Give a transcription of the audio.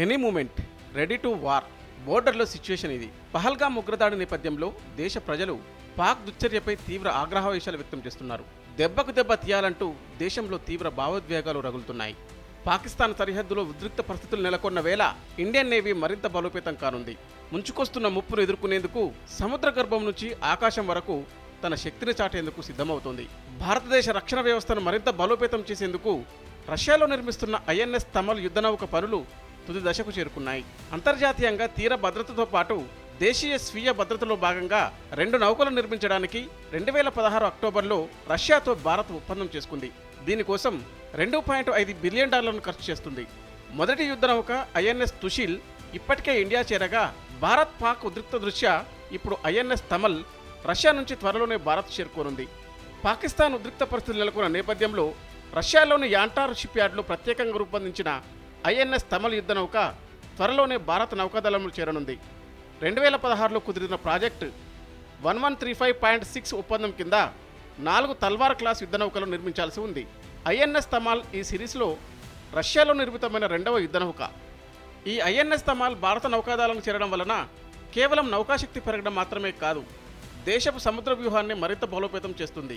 Any moment ready to war. బోర్డర్లో situation ఇది. పహల్గా ఉగ్రదాడి నేపథ్యంలో దేశ ప్రజలు పాక్ దుశ్చర్యపై తీవ్ర ఆగ్రహవేశాలు వ్యక్తం చేస్తున్నారు. దెబ్బకు దెబ్బ తీయాలంటూ దేశంలో తీవ్ర భావోద్వేగాలు రగులుతున్నాయి. పాకిస్తాన్ సరిహద్దులో ఉద్రిక్త పరిస్థితులు నెలకొన్న వేళ ఇండియన్ నేవీ మరింత బలోపేతం కానుంది. ముంచుకొస్తున్న ముప్పును ఎదుర్కొనేందుకు సముద్ర గర్భం నుంచి ఆకాశం వరకు తన శక్తిని చాటేందుకు సిద్ధమవుతోంది. భారతదేశ రక్షణ వ్యవస్థను మరింత బలోపేతం చేసేందుకు రష్యాలో నిర్మిస్తున్న ఐఎన్ఎస్ తమల్ యుద్ధనౌక పనులు తుది దశకు చేరుకున్నాయి. అంతర్జాతీయంగా తీర భద్రతతో పాటు దేశీయ స్వీయ భద్రతలో భాగంగా రెండు నౌకలు నిర్మించడానికి రెండు వేల పదహారు అక్టోబర్లో రష్యాతో భారత్ ఒప్పందం చేసుకుంది. దీనికోసం రెండు పాయింట్ ఐదు బిలియన్ డాలర్లను ఖర్చు చేస్తుంది. మొదటి యుద్ధ నౌక ఐఎన్ఎస్ తుషిల్ ఇప్పటికే ఇండియా చేరగా భారత్ పాక్ ఉద్రిక్త దృష్ట్యా ఇప్పుడు ఐఎన్ఎస్ తమల్ రష్యా నుంచి త్వరలోనే భారత్ చేరుకోనుంది. పాకిస్తాన్ ఉద్రిక్త పరిస్థితులు నెలకొన్న నేపథ్యంలో రష్యాలోని యాంటార్ షిప్ యార్డ్లో ప్రత్యేకంగా రూపొందించిన ఐఎన్ఎస్ తమల్ యుద్ధ నౌక త్వరలోనే భారత నౌకాదళంలో చేరనుంది. రెండు వేల పదహారులో కుదిరిన project one one three five point six ఒప్పందం కింద నాలుగు తల్వార్ క్లాస్ యుద్ధ నౌకలు నిర్మించాల్సి ఉంది. ఐఎన్ఎస్ తమాల్ ఈ సిరీస్లో రష్యాలో నిర్మితమైన రెండవ యుద్ధ నౌక. ఈ ఐఎన్ఎస్ తమాల్ భారత నౌకాదళంలో చేరడం వలన కేవలం నౌకాశక్తి పెరగడం మాత్రమే కాదు దేశపు సముద్ర వ్యూహాన్ని మరింత బలోపేతం చేస్తుంది.